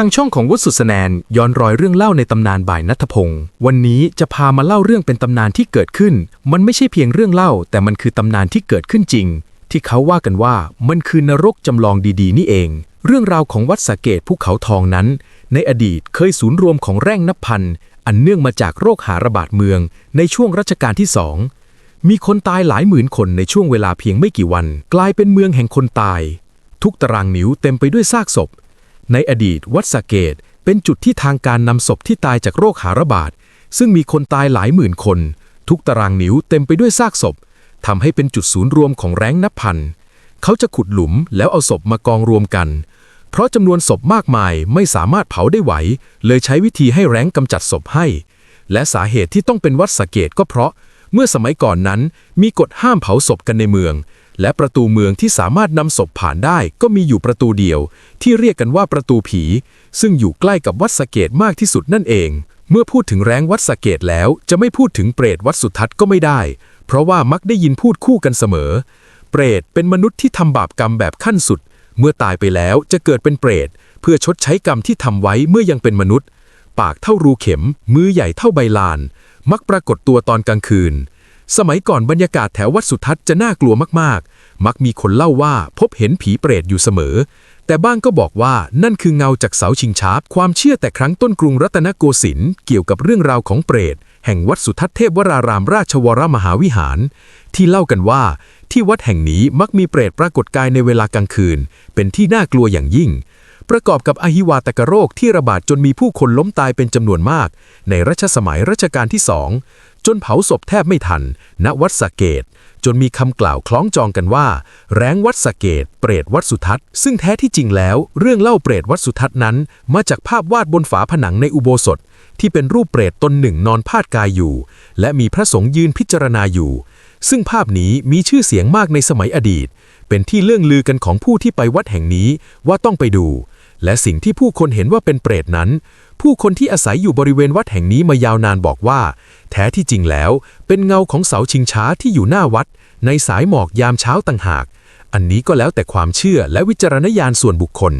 างช่องของวัดสุสแนนย้อนรอยเรื่องเล่าในตำนานบ่ายนัทพงศ์วันนี้จะพามาเล่าเรื่องเป็นตำนานที่เกิดขึ้น มันไม่ใช่เพียงเรื่องเล่า แต่มันคือตำนานที่เกิดขึ้นจริง ที่เขาว่ากันว่ามันคือนรกจำลองดีๆ นี่เอง เรื่องราวของวัดสะเกตภูเขาทองนั้น ในอดีตเคยศูนย์รวมของแร่งนับพัน อันเนื่องมาจากโรคหาระบาดเมือง ในช่วงรัชกาลที่สองมีคนตายหลายหมื่นคนในช่วงเวลาเพียงไม่กี่วัน กลายเป็นเมืองแห่งคนตาย ทุกตารางนิ้วเต็มไปด้วยซากศพ ในอดีตวัดสะเกตเป็นจุดที่ทางการนำศพที่ตายจากโรคหาระบาด ซึ่งมีคนตายหลายหมื่นคน ทุกตารางนิ้วเต็มไปด้วยซากศพทำให้เป็นจุดศูนย์รวมของแร้งนับพัน เขาจะขุดหลุมแล้วเอาศพมากองรวมกัน เพราะจำนวนศพมากมายไม่สามารถเผาได้ไหว เลยใช้วิธีให้แร้งกำจัดศพให้ และสาเหตุที่ต้องเป็นวัดสะเกตก็เพราะ เมื่อสมัยก่อนนั้นมีกฎห้ามเผาศพกันในเมือง และประตูเมืองที่สามารถนำศพผ่านได้ก็มีอยู่ประตูเดียว ที่เรียกกันว่าประตูผี ซึ่งอยู่ใกล้กับวัดสะเกตมากที่สุดนั่นเอง เมื่อพูดถึงแรงวัดสะเกตแล้วจะไม่พูดถึงเปรตวัดสุทัศน์ก็ไม่ได้ เพราะว่ามักได้ยินพูดคู่กันเสมอ เปรตเป็นมนุษย์ที่ทำบาปกรรมแบบขั้นสุด เมื่อตายไปแล้วจะเกิดเป็นเปรต เพื่อชดใช้กรรมที่ทำไว้เมื่อยังเป็นมนุษย์ ปากเท่ารูเข็ม มือใหญ่เท่าใบลาน มักปรากฏตัวตอนกลางคืน สมัยก่อนบรรยากาศแถววัดสุทัศน์จะน่ากลัวมากๆ มักมีคนเล่าว่าพบเห็นผีเปรตอยู่เสมอ แต่บ้างก็บอกว่านั่นคือเงาจากเสาชิงช้าความเชื่อแต่ครั้งต้นกรุงรัตนโกสินทร์เกี่ยวกับเรื่องราวของเปรต แห่งวัดสุทัศน์เทพวรารามราชวรมหาวิหาร ที่เล่ากันว่า ที่วัดแห่งนี้มักมีเปรตปรากฏกายในเวลากลางคืน เป็นที่น่ากลัวอย่างยิ่งประกอบกับอหิวาตกโรคที่ระบาดจนมีผู้คนล้มตายเป็นจำนวนมาก ในรัชสมัยรัชกาลที่สอง จนเผาศพแทบไม่ทัน ณวัดสะเกตจนมีคำกล่าวคล้องจองกันว่า แรงวัดสะเกตเปรตวัดสุทัศน์ ซึ่งแท้ที่จริงแล้ว เรื่องเล่าเปรตวัดสุทัศน์นั้น มาจากภาพวาดบนฝาผนังในอุโบสถ ที่เป็นรูปเปรตตนหนึ่งนอนพาดกายอยู่ และมีพระสงฆ์ยืนพิจารณาอยู่ ซึ่งภาพนี้มีชื่อเสียงมากในสมัยอดีต เป็นที่เลื่องลือกันของผู้ที่ไปวัดแห่งนี้ว่าต้องไปดู และสิ่งที่ผู้คนเห็นว่าเป็นเปรตนั้น ผู้คนที่อาศัยอยู่บริเวณวัดแห่งนี้มายาวนานบอกว่า แท้ที่จริงแล้ว เป็นเงาของเสาชิงช้าที่อยู่หน้าวัด ในสายหมอกยามเช้าต่างหาก อันนี้ก็แล้วแต่ความเชื่อและวิจารณญาณส่วนบุคคล